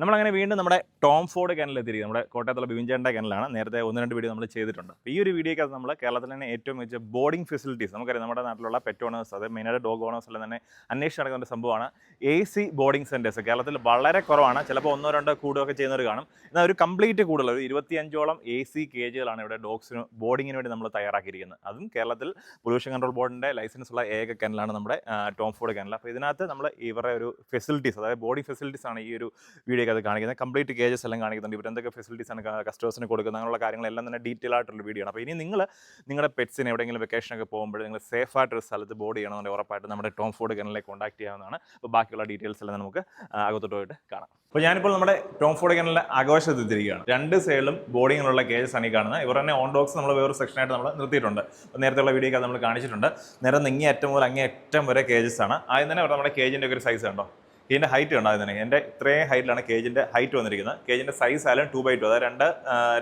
നമ്മളങ്ങനെ വീണ്ടും നമ്മുടെ ടോം ഫോർഡ് കനലെത്തിയിരിക്കും നമ്മുടെ കോട്ടയത്തുള്ള ബിവിൻചേണ്ട കനലാണ് നേരത്തെ ഒന്ന് രണ്ട് വീഡിയോ നമ്മൾ ചെയ്തിട്ടുണ്ട്. ഈ ഒരു വീഡിയോക്കകത്ത് നമ്മൾ കേരളത്തിൽ തന്നെ ഏറ്റവും മികച്ച ബോർഡിംഗ് ഫെസിലിറ്റീസ് നമുക്കറിയാം. നമ്മുടെ നാട്ടിലുള്ള പെറ്റ് ഓണേഴ്സ് അത് മെയിനായിട്ട് ഡോഗ് ഓണേഴ്സ് എല്ലാം തന്നെ അന്വേഷിച്ച് നടക്കുന്ന ഒരു സംഭവമാണ്. എ സി ബോർഡിംഗ് സെന്റേഴ്സ് കേരളത്തിൽ വളരെ കുറവാണ്. ചിലപ്പോൾ ഒന്നോ രണ്ടോ കൂടുകയൊക്കെ ചെയ്യുന്നവർ കാണും. എന്നാൽ ഒരു കംപ്ലീറ്റ് കൂടുതൽ ഒരു ഇരുപത്തിയഞ്ചോളം എ സി കേജുകളാണ് ഇവിടെ ഡോഗ്സിന് ബോർഡിങ്ങിന് വേണ്ടി നമ്മൾ തയ്യാറാക്കിയിരിക്കുന്നത്. അതും കേരളത്തിൽ പൊല്യൂഷൻ കൺട്രോൾ ബോർഡിന്റെ ലൈസൻസ് ഉള്ള ഏക കനലാണ് നമ്മുടെ ടോം ഫോർഡ് കനൽ അപ്പോൾ ഇതിനകത്ത് നമ്മൾ ഇവരുടെ ഒരു ഫെസിലിറ്റീസ് അതായത് ബോർഡിംഗ് ഫെസിലിറ്റീസ് ആണ് ഈ ഒരു വീഡിയോക്കകത്ത് കാണിക്കുന്നത്. കംപ്ലീറ്റ് കേജസ് എല്ലാം കാണിക്കുന്നുണ്ട്. ഇവർ എന്തൊക്കെ ഫെസിലിറ്റീസ് ആണ് കസ്റ്റമേഴ്സിന് കൊടുക്കുന്നത്? അങ്ങനെയുള്ള കാര്യങ്ങളെല്ലാം തന്നെ ഡീറ്റെയിൽ ആയിട്ടുള്ള വീഡിയോ ആണ്. അപ്പോൾ ഇനി നിങ്ങൾ നിങ്ങളുടെ പെറ്റ്സിന് എവിടെയെങ്കിലും വെക്കേഷനൊക്കെ പോകുമ്പോൾ നിങ്ങൾ സേഫ് ആയിട്ടൊരു സ്ഥലത്ത് ബോർഡ് ചെയ്യണമെന്നുണ്ടെങ്കിൽ ഉറപ്പായിട്ട് നമ്മുടെ ടോം ഫോർഡ് കനലിലേക്ക് കോൺടാക്ട് ചെയ്യാവുന്നതാണ്. അപ്പോൾ ബാക്കിയുള്ള ഡീറ്റെയിൽസ് എല്ലാം നമുക്ക് അകത്തോട്ടുമായിട്ട് കാണാം. അപ്പോൾ ഞാനിപ്പോൾ നമ്മുടെ ടോം ഫോർഡ് കനലിലെ ആഘോഷത്തിരിക്കുകയാണ് രണ്ട് സൈഡിലും ബോർഡിങ്ങിലുള്ള കേജസ് ആണ് ഈ കാണുന്നത്. ഇവർ തന്നെ ഓൺ ഡോക്സ് നമ്മൾ വേറൊരു സെക്ഷനായിട്ട് നമ്മൾ നിർത്തിയിട്ടുണ്ട്. അപ്പോൾ നേരത്തെയുള്ള വീഡിയോ നമ്മൾ കാണിച്ചിട്ടുണ്ട്. നേരെ നിങ്ങി ഏറ്റവും മുതൽ അങ്ങേ ഏറ്റവും വരെ കേജസ് ആണ്. ആദ്യം തന്നെ നമ്മുടെ കേജിന്റെ ഒക്കെ ഒരു സൈസ് കണ്ടോ? ഇതിന്റെ ഹൈറ്റ് ഉണ്ട് അതിന് എന്റെ ഇത്രയും ഹൈറ്റിലാണ് കേജിന്റെ ഹൈറ്റ് വന്നിരിക്കുന്നത്. കേജിന്റെ സൈസ് ആയാലും ടു ബൈ ടു അതായത് രണ്ട്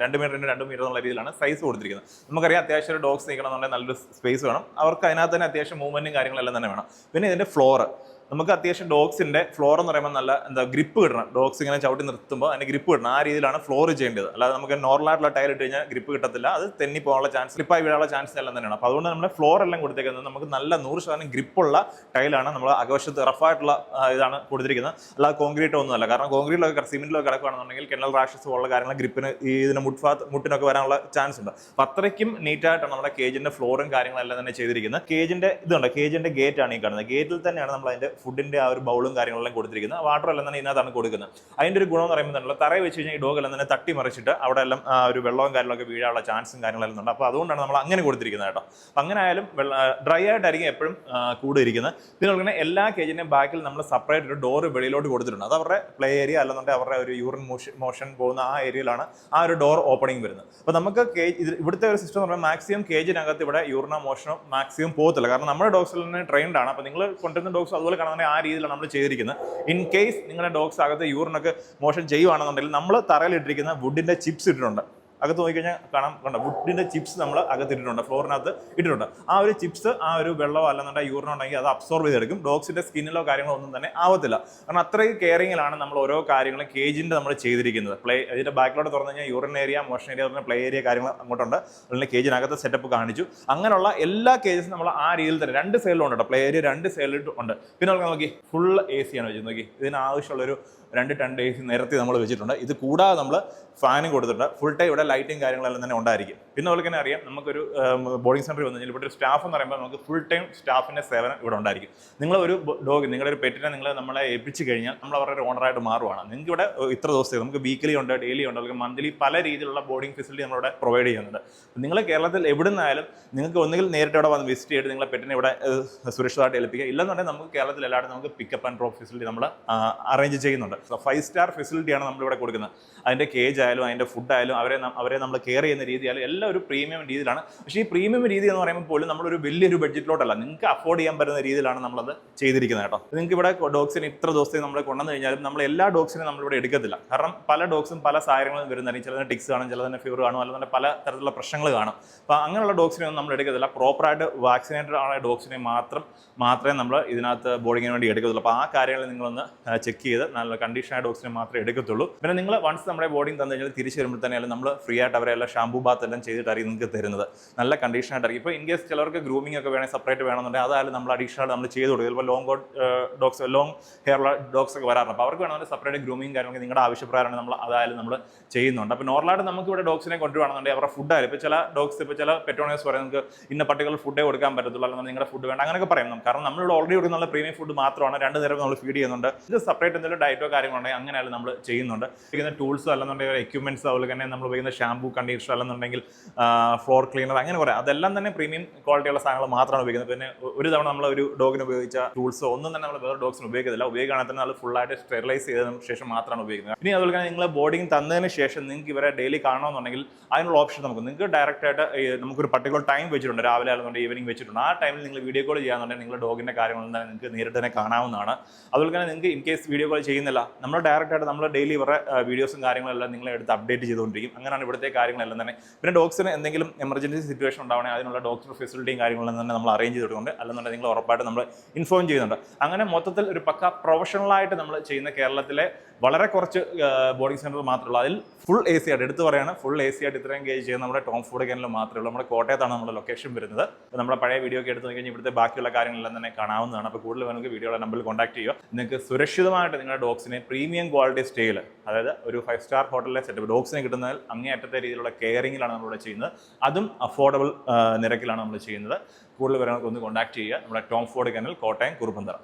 രണ്ട് മീറ്ററിന്റെ രണ്ട് മീറ്റർ എന്നുള്ള രീതിയിലാണ് സൈസ് കൊടുത്തിരിക്കുന്നത്. നമുക്കറിയാം അത്യാവശ്യം ഒരു ഡോഗ്സ് നിൽക്കണമെന്നുണ്ടെങ്കിൽ നല്ലൊരു സ്പേസ് വേണം. അവർക്ക് അതിനകത്ത് തന്നെ അത്യാവശ്യം മൂവ്മെന്റും കാര്യങ്ങളെല്ലാം തന്നെ വേണം. പിന്നെ ഇതിന്റെ ഫ്ലോറ് നമുക്ക് അത്യാവശ്യം ഡോഗ്സിന്റെ ഫ്ലോർ എന്ന് പറയുമ്പോൾ നല്ല എന്താ ഗ്രിപ്പ് കിട്ടണം. ഡോഗ്സ് ഇങ്ങനെ ചവിട്ടി നിർത്തുമ്പോൾ അതിന് ഗ്രിപ്പ് കിട്ടണം. ആ രീതിയിലാണ് ഫ്ലോർ ചെയ്യേണ്ടത്. അല്ലാതെ നമുക്ക് നോർമൽ ആയിട്ടുള്ള ടയർ ഇട്ട് കഴിഞ്ഞാൽ ഗ്രിപ്പ് കിട്ടത്തില്ല. അത് തെന്നി പോകാനുള്ള ചാൻസ് സ്ലിപ്പായി വീഴാനുള്ള ചാൻസ് എല്ലാം തന്നെയാണ്. അപ്പോൾ അതുകൊണ്ട് നമ്മുടെ ഫ്ലോർ എല്ലാം കൊടുത്തേക്കുന്നത് നമുക്ക് നല്ല നൂറ് ശതമാനം ഗ്രിപ്പുള്ള ടൈലാണ് നമ്മൾ അകവശത്ത് റഫായിട്ടുള്ള ഇതാണ് കൊടുത്തിരിക്കുന്നത്. അല്ലാതെ കോൺക്രീറ്റ് ഒന്നുമല്ല കാരണം കോൺക്രീറ്റിലൊക്കെ സിമെന്റിലൊക്കെ കിടക്കുകയാണെന്നുണ്ടെങ്കിൽ കെനൽ റാഷസ് പോലുള്ള കാര്യങ്ങൾ ഗ്രിപ്പിന് ഈ ഇതിന് മുട്ട്ഫാത്ത് മുട്ടിനൊക്കെ വരാനുള്ള ചാൻസ് ഉണ്ട്. അപ്പോൾ അത്രയ്ക്കും നീറ്റായിട്ടാണ് നമ്മുടെ കേജിന്റെ ഫ്ലോറും കാര്യങ്ങളെല്ലാം തന്നെ ചെയ്തിരിക്കുന്നത്. കേജിന്റെ ഇതുണ്ട്. കേജിന്റെ ഗേറ്റ് ആണ് ഈ കാണുന്നത്. ഗേറ്റിൽ തന്നെയാണ് നമ്മൾ അതിന്റെ ഫുഡിന്റെ ആ ഒരു ബൗളും കാര്യങ്ങളെല്ലാം കൊടുത്തിരിക്കുന്നത്. വാട്ടർ എല്ലാം തന്നെ ഇതിനകത്താണ് കൊടുക്കുന്നത്. അതിന്റെ ഒരു ഗുണം എന്ന് പറയുമ്പോൾ തന്നെ തറയെ വെച്ച് കഴിഞ്ഞാൽ ഈ ഡോഗ് എല്ലാം തന്നെ തട്ടി മറിച്ചിട്ട് അവിടെ എല്ലാം ഒരു വെള്ളവും കാര്യങ്ങളൊക്കെ വീഴാനുള്ള ചാൻസും കാര്യങ്ങളെല്ലാം ഉണ്ട്. അപ്പോൾ അതുകൊണ്ടാണ് നമ്മൾ അങ്ങനെ കൊടുത്തിരിക്കുന്നത് കേട്ടോ. അപ്പം അങ്ങനെ ആയാലും ഡ്രൈ ആയിട്ടായിരിക്കും എപ്പോഴും കൂടെ ഇരിക്കുന്നത് പിന്നെ എല്ലാ കേജിന്റെയും ബാക്കിൽ നമ്മൾ സെപ്പറേറ്റ് ഒരു ഡോറ് വെളിയിലോട്ട് കൊടുത്തിട്ടുണ്ട്. അത് അവരുടെ പ്ലേ ഏരിയ അല്ലെന്നുണ്ടെങ്കിൽ അവരുടെ ഒരു യൂറിൻ മോഷൻ മോഷൻ പോകുന്ന ആ ഏരിയയിലാണ് ആ ഒരു ഡോർ ഓപ്പണിംഗ് വരുന്നത്. അപ്പോൾ നമുക്ക് കേജ് ഇവിടുത്തെ ഒരു സിസ്റ്റം എന്ന് പറയുമ്പോൾ മാക്സിമം കേജിനകത്ത് ഇവിടെ യൂറിനോ മോഷനോ മാക്സിമം പോകത്തില്ല. കാരണം നമ്മുടെ ഡോഗ്സിൽ തന്നെ ട്രെയിൻഡ് ആണ്. അപ്പോൾ നിങ്ങൾ കൊണ്ടുവരുന്ന ഡോഗ്സ് അതുപോലെ കാണുന്ന ആ രീതിയിലാണ് നമ്മൾ ചെയ്തിരിക്കുന്നത്. ഇൻ കേസ് നിങ്ങളുടെ ഡോഗ്സ് അകത്ത് യൂറിനൊക്കെ മോഷൻ ചെയ്യുവാണെന്നുണ്ടെങ്കിൽ നമ്മൾ തറയിലിട്ടിരിക്കുന്ന വുഡിന്റെ ചിപ്സ് ഇട്ടിട്ടുണ്ട്. അകത്ത് നോക്കിക്കഴിഞ്ഞാൽ കാണാം കണ്ട? വുഡിന്റെ ചിപ്സ് നമ്മൾ അകത്തിട്ടിട്ടുണ്ട് ഫ്ലോറിനകത്ത് ഇട്ടിട്ടുണ്ട്. ആ ഒരു ചിപ്സ് ആ ഒരു വെള്ളമോ അല്ലെന്നുണ്ടെങ്കിൽ യൂറിനോ ഉണ്ടെങ്കിൽ അത് അബ്സോർബ് ചെയ്തെടുക്കും. ഡോഗ്സിന്റെ സ്കിന്നിലോ കാര്യങ്ങളോ ഒന്നും തന്നെ ആവത്തില്ല. കാരണം അത്രയും കെയറിങ്ങിലാണ് നമ്മൾ ഓരോ കാര്യങ്ങളും കേജിന്റെ നമ്മൾ ചെയ്തിരിക്കുന്നത്. പ്ലേ ഇതിന്റെ ബാക്കിലോട്ട് തുറന്നു കഴിഞ്ഞാൽ യൂറിൻ ഏരിയ മോഷൻ ഏരിയ പറഞ്ഞ പ്ലേ ഏരിയ കാര്യങ്ങൾ അങ്ങോട്ടുണ്ട്. അതുപോലെ കേജിനകത്ത് സെറ്റപ്പ് കാണിച്ചു. അങ്ങനെയുള്ള എല്ലാ കേജസും നമ്മൾ ആ രീതിയിൽ തന്നെ രണ്ട് സൈഡിലും ഉണ്ട് പ്ലേ ഏരിയ രണ്ട് സൈഡിലും ഉണ്ട്. പിന്നെ നമുക്ക് നോക്കി ഫുൾ എ സി ആണ് വെച്ചത് നോക്കി ഇതിനാവശ്യമുള്ളൊരു രണ്ട് ടൺ എ സി നിരത്തി നമ്മൾ വെച്ചിട്ടുണ്ട്. ഇത് കൂടാതെ നമ്മൾ ഫാനും കൊടുത്തിട്ടുണ്ട്. ഫുൾ ടൈം ഇവിടെ ലൈറ്റും കാര്യങ്ങളെല്ലാം തന്നെ ഉണ്ടായിരിക്കും. പിന്നെ അതുപോലെ തന്നെ അറിയാം നമുക്കൊരു ബോർഡിംഗ് സെന്ററിൽ വന്നു കഴിഞ്ഞാൽ ഇവിടെ ഒരു സ്റ്റാഫ് എന്ന് പറയുമ്പോൾ നമുക്ക് ഫുൾ ടൈം സ്റ്റാഫിന്റെ സേവനം ഇവിടെ ഉണ്ടായിരിക്കും. നിങ്ങൾ ഒരു ഡോഗ് നിങ്ങളുടെ ഒരു പെറ്റിനെ നിങ്ങൾ നമ്മളെ ഏൽപ്പിച്ച് കഴിഞ്ഞാൽ നമ്മൾ അവരുടെ ഓണറായിട്ട് മാറുവാണ്. നിങ്ങൾക്ക് ഇവിടെ ഇത്ര ദിവസത്തെ നമുക്ക് വീക്കിലി ഉണ്ട് ഡെയിലി ഉണ്ട് അല്ലെങ്കിൽ മന്ത്ലി പല രീതിയിലുള്ള ബോർഡിംഗ് ഫെസിലിറ്റി നമ്മളിവിടെ പ്രൊവൈഡ് ചെയ്യുന്നുണ്ട്. നിങ്ങൾ കേരളത്തിൽ എവിടെ നിന്നായാലും നിങ്ങൾക്ക് ഒന്നുകിൽ നേരിട്ട് ഇവിടെ വന്ന് വിസിറ്റ് ചെയ്ത് നിങ്ങളെ പെറ്റിനെ ഇവിടെ സുരക്ഷിതമായിട്ട് ഏൽപ്പിക്കുക. ഇല്ലെന്നുണ്ടെങ്കിൽ നമുക്ക് കേരളത്തിൽ എല്ലായിടത്തും നമുക്ക് പിക്കപ്പ് ആൻഡ് ഡ്രോപ്പ് ഫെസിലിറ്റി നമ്മൾ അറേഞ്ച് ചെയ്യുന്നുണ്ട്. ഫൈവ് സ്റ്റാർ ഫെസിലിറ്റിയാണ് നമ്മളിവിടെ കൊടുക്കുന്നത്. അതിന്റെ കേജ് ആയാലും അതിന്റെ ഫുഡ് ആയാലും അവരെ അവരെ നമ്മൾ കെയർ ചെയ്യുന്ന രീതിയാണ് എല്ലാം ഒരു പ്രീമിയം രീതിയിലാണ്. പക്ഷേ ഈ പ്രീമിയം രീതി എന്ന് പറയുമ്പോൾ പോലും നമ്മളൊരു വലിയൊരു ബഡ്ജറ്റിലോട്ടല്ല നിങ്ങൾക്ക് അഫോർഡ് ചെയ്യാൻ പറ്റുന്ന രീതിയിലാണ് നമ്മളത് ചെയ്തിരിക്കുന്നത് കേട്ടോ. നിങ്ങൾക്ക് ഇവിടെ ഡോഗ്സിന് ഇത്ര ദിവസത്തെ നമ്മൾ കൊണ്ടുവന്നു കഴിഞ്ഞാലും നമ്മൾ എല്ലാ ഡോഗ്സിനും നമ്മളിവിടെ എടുക്കത്തില്ല. കാരണം പല ഡോഗ്സും പല സാഹചര്യങ്ങളും വരുന്നതായിരിക്കും ചിലതിന് ടിക്സ് കാണും ചിലതിന് ഫീവർ കാണും അല്ലാതെ പല തരത്തിലുള്ള പ്രശ്നങ്ങൾ കാണും. അപ്പോൾ അങ്ങനെയുള്ള ഡോഗ്സിനെ ഒന്നും നമ്മൾ എടുക്കത്തില്ല. പ്രോപ്പറായിട്ട് വാക്സിനേറ്റഡ് ആയ ഡോഗ്സിനെ മാത്രം മാത്രമേ നമ്മൾ ഇതിനകത്ത് ബോഡിങ്ങിന് വേണ്ടി എടുക്കത്തുള്ളൂ. അപ്പോൾ ആ കാര്യങ്ങൾ നിങ്ങളൊന്ന് ചെക്ക് ചെയ്ത് നല്ല കണ്ടീഷനായ ഡോഗ്സിനെ മാത്രമേ എടുക്കത്തുള്ളൂ. പിന്നെ നിങ്ങൾ വൺസ് നമ്മുടെ ബോർഡിങ് തന്നു കഴിഞ്ഞാൽ തിരിച്ചു വരുമ്പോൾ തന്നെയാലും നമ്മൾ ഫ്രീ ആയിട്ട് അവരെല്ലാം ഷാംപൂ ബാത്ത് എല്ലാം ചെയ്തിട്ടായിരിക്കും നിങ്ങൾക്ക് തരുന്നത്. നല്ല കണ്ടീഷൻ ആയിട്ടായിരിക്കും. ഇപ്പോൾ ഇൻ കേസ് ചിലർക്ക് ഗ്രൂമിംഗ് ഒക്കെ വേണമെങ്കിൽ സെപ്പറേറ്റ് വേണമെന്നുണ്ടെങ്കിൽ അതായാലും നമ്മൾ അഡീഷണൽ നമ്മൾ ചെയ്ത് കൊടുക്കും. ചിലപ്പോൾ long coat dogs long hair dogs ഒക്കെ വരാറുണ്ട്. അപ്പോൾ അവർക്ക് വേണമെങ്കിൽ സെപ്പറേറ്റ് ഗ്രൂമിംഗ് കാര്യങ്ങൾ നിങ്ങളുടെ ആവശ്യപ്രകാരമാണ് നമ്മൾ അതായാലും നമ്മൾ ചെയ്യുന്നുണ്ട്. അപ്പോൾ നോർമലായിട്ട് നമുക്ക് ഇവിടെ ഡോഗ്സിനെ കൊണ്ടുവരണമെന്നുണ്ടെങ്കിൽ അവരുടെ ഫുഡ് ആയാലും. ഇപ്പോൾ ചില ഡോഗ്സ് ഇപ്പോൾ ചില പെറ്റോണേഴ്സ് പറയും നിങ്ങൾക്ക് ഇന്ന പർട്ടിക്കുലർ ഫുഡേ കൊടുക്കാൻ പറ്റത്തുള്ളൂ അല്ലെങ്കിൽ നിങ്ങളുടെ ഫുഡ് വേണ്ട. അങ്ങനെയൊക്കെ പറയും നമുക്ക്. കാരണം നമ്മളിവിടെ ഓൾറെഡി കൊടുക്കുന്ന പ്രീമിയം ഫുഡ് മാത്രമാണ്. രണ്ട് നേരം നമ്മൾ ഫീഡ് ചെയ്യുന്നുണ്ട്. ഇത് സെപ്പറേറ്റ് എന്തെങ്കിലും ഡയറ്റോ കാര്യങ്ങളുണ്ടെങ്കിൽ അങ്ങനെയാലും നമ്മൾ ചെയ്യുന്നുണ്ട്. ടൂൾസോ അല്ലെന്നുണ്ടെങ്കിൽ എക്യുപ്മെന്റ്സ് അതുപോലെ തന്നെ നമ്മൾ ഉപയോഗിക്കുന്ന ഷാമ്പൂ കണ്ടീഷണർ അല്ലെന്നുണ്ടെങ്കിൽ ഫ്ലോർ ക്ലീനർ അങ്ങനെ കുറേ. അതെല്ലാം തന്നെ പ്രീമിയം ക്വാളിറ്റിയുള്ള സാധനങ്ങൾ മാത്രമാണ് ഉപയോഗിക്കുന്നത്. പിന്നെ ഒരു തവണ നമ്മൾ ഒരു ഡോഗിന് ഉപയോഗിച്ച ടൂൾസോ ഒന്നും തന്നെ നമ്മൾ വേറെ ഡോഗ്സിന് ഉപയോഗിക്കത്തില്ല. ഉപയോഗിക്കുകയാണെങ്കിൽ തന്നെ അത് ഫുള്ളായിട്ട് സ്റ്റെറിലൈസ് ചെയ്തതിന് ശേഷം മാത്രമാണ് ഉപയോഗിക്കുന്നത്. ഇനി അതുപോലെ തന്നെ നിങ്ങൾ ബോർഡിംഗ് തന്നതിന് ശേഷം നിങ്ങൾക്ക് ഇവരെ ഡെയിലി കാണണമെന്നുണ്ടെങ്കിൽ അതിനുള്ള ഓപ്ഷൻ നമുക്ക്. നിങ്ങൾക്ക് ഡയറക്റ്റ് ആയിട്ട് നമുക്കൊരു പർട്ടിക്കുലർ ടൈം വെച്ചിട്ടുണ്ട്. രാവിലെ ആണെന്നുണ്ടെങ്കിൽ ഈവനിങ് വെച്ചിട്ടുണ്ട്. ആ ടൈമിൽ നിങ്ങൾ വീഡിയോ കോൾ ചെയ്യാന്നുണ്ടെങ്കിൽ നിങ്ങളുടെ ഡോഗിന്റെ കാര്യങ്ങളൊന്നും തന്നെ നിങ്ങൾക്ക് നേരിട്ട് തന്നെ കാണാവുന്നതാണ്. അതുപോലെ തന്നെ നിങ്ങൾക്ക് ഇൻ കേസ് വീഡിയോ കോൾ ചെയ്യുന്നില്ല നമ്മൾ ഡയറക്റ്റ് ആയിട്ട് നമ്മൾ ഡെയിലി ഇവരുടെ വീഡിയോസും കാര്യങ്ങളെല്ലാം നിങ്ങളെ എടുത്ത് അപ്ഡേറ്റ് ചെയ്തുകൊണ്ടിരിക്കും. അങ്ങനെയാണ് ഇവിടുത്തെ കാര്യങ്ങളെല്ലാം തന്നെ. പിന്നെ ഡോക്ടറിന് എന്തെങ്കിലും എമർജൻസി സിറ്റുവേഷൻ ഉണ്ടാവണേ അതിനുള്ള ഡോക്ടർ ഫെസിലിറ്റിയും കാര്യങ്ങളും തന്നെ നമ്മൾ അറേഞ്ച് ചെയ്തിട്ടുണ്ട്. അല്ലെന്നുണ്ടെങ്കിൽ നിങ്ങൾ ഉറപ്പായിട്ട് നമ്മൾ ഇൻഫോം ചെയ്യുന്നുണ്ട്. അങ്ങനെ മൊത്തത്തിൽ ഒരു പക്ക പ്രൊഫഷണലായിട്ട് നമ്മൾ ചെയ്യുന്ന കേരളത്തിലെ വളരെ കുറച്ച് ബോർഡിംഗ് സെന്റർ മാത്രമുള്ള അതിൽ ഫുൾ എ സി ആയിട്ട് എടുത്ത് പറയാണ് ഫുൾ എ സി ആയിട്ട് ഇത്രയും ഗേജ് ചെയ്യുന്ന നമ്മുടെ ടോം ഫുഡ് കെനിൽ മാത്രമേ ഉള്ളൂ. നമ്മുടെ കോട്ടയത്താണ് നമ്മുടെ ലൊക്കേഷൻ വരുന്നത്. അപ്പോൾ നമ്മുടെ പഴയ വീഡിയോ ഒക്കെ എടുത്ത് നോക്കിക്കഴിഞ്ഞാൽ ഇവിടുത്തെ ബാക്കിയുള്ള കാര്യങ്ങളെല്ലാം തന്നെ കാണാവുന്നതാണ്. അപ്പോൾ കൂടുതൽ നമുക്ക് വീഡിയോയുടെ നമ്പറിൽ കോൺടാക്ട് ചെയ്യുക. നിങ്ങൾക്ക് സുരക്ഷിതമായിട്ട് നിങ്ങളുടെ ഡോഗ്സിനെ പ്രീമിയം ക്വാളിറ്റി സ്റ്റേയിൽ അതായത് ഒരു ഫൈവ് സ്റ്റാർ ഹോട്ടലിലെ സെറ്റപ്പ് ഡോഗ്സിനെ കിട്ടുന്നതിൽ അങ്ങേയറ്റത്തെ രീതിയിലുള്ള കെയറിങ്ങിലാണ് നമ്മളിവിടെ ചെയ്യുന്നത്. അതും അഫോർഡബിൾ നിരക്കിലാണ് നമ്മൾ ചെയ്യുന്നത്. കൂടുതൽ വിവരങ്ങൾക്ക് ഒന്ന് കോൺടാക്ട് ചെയ്യുക. നമ്മുടെ ടോം ഫോർഡ് കനൽ കോട്ടയം കുറുപ്പന്തറ.